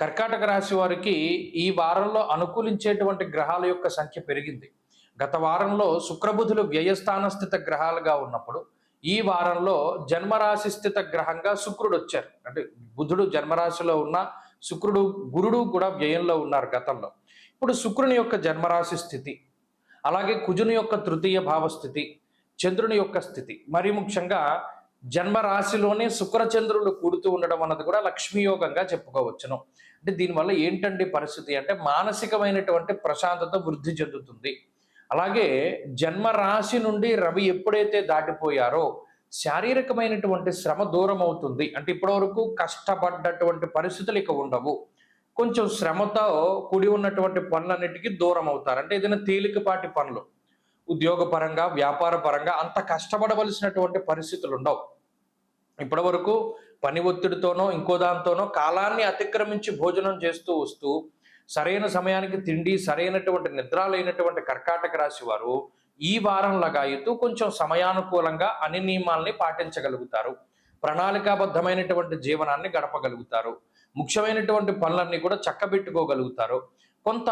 కర్కాటక రాశి వారికి ఈ వారంలో అనుకూలించేటువంటి గ్రహాల యొక్క సంఖ్య పెరిగింది. గత వారంలో శుక్రబుధులు వ్యయస్థాన స్థిత గ్రహాలుగా ఉన్నప్పుడు ఈ వారంలో జన్మరాశి స్థిత గ్రహంగా శుక్రుడు వచ్చారు. అంటే బుధుడు జన్మరాశిలో ఉన్న శుక్రుడు గురుడు కూడా వ్యయంలో ఉన్నారు గతంలో. ఇప్పుడు శుక్రుని యొక్క జన్మరాశి స్థితి అలాగే కుజుని యొక్క తృతీయ భావస్థితి చంద్రుని యొక్క స్థితి మరి ముఖ్యంగా జన్మరాశిలోనే శుక్రచంద్రులు కూడుతూ ఉండడం అన్నది కూడా లక్ష్మీయోగంగా చెప్పుకోవచ్చును. అంటే దీనివల్ల ఏంటండి పరిస్థితి? అంటే మానసికమైనటువంటి ప్రశాంతత వృద్ధి చెందుతుంది. అలాగే జన్మ రాశి నుండి రవి ఎప్పుడైతే దాటిపోయారో శారీరకమైనటువంటి శ్రమ దూరం అవుతుంది అంటే ఇప్పటివరకు కష్టపడ్డటువంటి పరిస్థితులు ఇక ఉండవు. కొంచెం శ్రమతో కూడి ఉన్నటువంటి పనులన్నిటికీ దూరం అవుతారు అంటే ఏదైనా తేలికపాటి పనులు. ఉద్యోగపరంగా వ్యాపార పరంగా అంత కష్టపడవలసినటువంటి పరిస్థితులు ఉండవు ఇప్పటి వరకు పని ఒత్తిడితోనో ఇంకో దాంతోనో కాలాన్ని అతిక్రమించి భోజనం చేస్తూ వస్తూ సరైన సమయానికి తిండి సరైనటువంటి నిద్ర లేనటువంటి కర్కాటక రాశి వారు ఈ వారం లగాయుతూ కొంచెం సమయానుకూలంగా అన్ని నియమాల్ని పాటించగలుగుతారు. ప్రణాళికాబద్ధమైనటువంటి జీవనాన్ని గడపగలుగుతారు. ముఖ్యమైనటువంటి పనులన్నీ కూడా చక్కబెట్టుకోగలుగుతారు. కొంత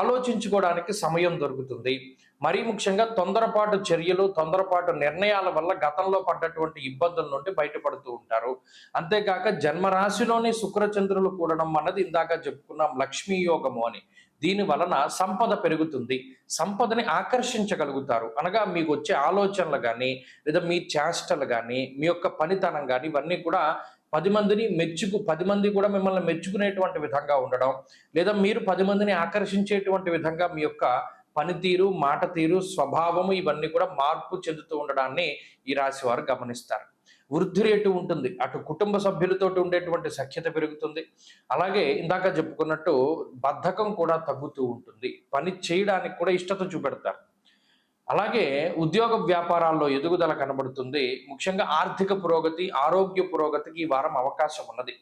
ఆలోచించుకోవడానికి సమయం దొరుకుతుంది. మరీ ముఖ్యంగా తొందరపాటు చర్యలు తొందరపాటు నిర్ణయాల వల్ల గతంలో పడ్డటువంటి ఇబ్బందుల నుండి బయటపడుతూ ఉంటారు. అంతేకాక జన్మరాశిలోని శుక్రచంద్రులు కూడడం అన్నది ఇందాక చెప్పుకున్నాం లక్ష్మీ యోగము అని. దీని వలన సంపద పెరుగుతుంది. సంపదని ఆకర్షించగలుగుతారు. అనగా మీకు వచ్చే ఆలోచనలు కానీ లేదా మీ చేష్టలు కానీ మీ యొక్క పనితనం కానీ ఇవన్నీ కూడా పది మందిని మెచ్చుకు పది మంది కూడా మిమ్మల్ని మెచ్చుకునేటువంటి విధంగా ఉండడం లేదా మీరు పది మందిని ఆకర్షించేటువంటి విధంగా మీ యొక్క పనితీరు మాట తీరు స్వభావము ఇవన్నీ కూడా మార్పు చెందుతూ ఉండడాన్ని ఈ రాశి వారు గమనిస్తారు. వృద్ధి రేటు ఉంటుంది. అటు కుటుంబ సభ్యులతో ఉండేటువంటి సఖ్యత పెరుగుతుంది. అలాగే ఇందాక చెప్పుకున్నట్టు బద్ధకం కూడా తగ్గుతూ ఉంటుంది. పని చేయడానికి కూడా ఇష్టత చూపెడతారు. అలాగే ఉద్యోగ వ్యాపారాల్లో ఎదుగుదల కనబడుతుంది. ముఖ్యంగా ఆర్థిక పురోగతి ఆరోగ్య పురోగతికి ఈ వారం అవకాశం ఉన్నది.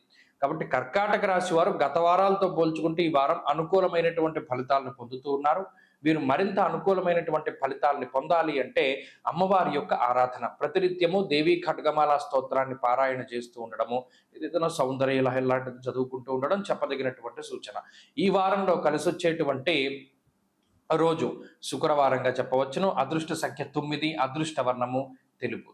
కాబట్టి కర్కాటక రాశి వారు గత వారాలతో పోల్చుకుంటే ఈ వారం అనుకూలమైనటువంటి ఫలితాలను పొందుతూ ఉన్నారు. వీరు మరింత అనుకూలమైనటువంటి ఫలితాలని పొందాలి అంటే అమ్మవారి యొక్క ఆరాధన. ప్రతినిత్యము దేవీ ఖడ్గమాల స్తోత్రాన్ని పారాయణ చేస్తూ ఉండడము ఏదైనా సౌందర్య లహ లాంటిది చదువుకుంటూ ఉండడం చెప్పదగినటువంటి సూచన. ఈ వారంలో కలిసి వచ్చేటువంటి రోజు శుక్రవారంగా చెప్పవచ్చును. అదృష్ట సంఖ్య తొమ్మిది అదృష్ట వర్ణము తెలుపు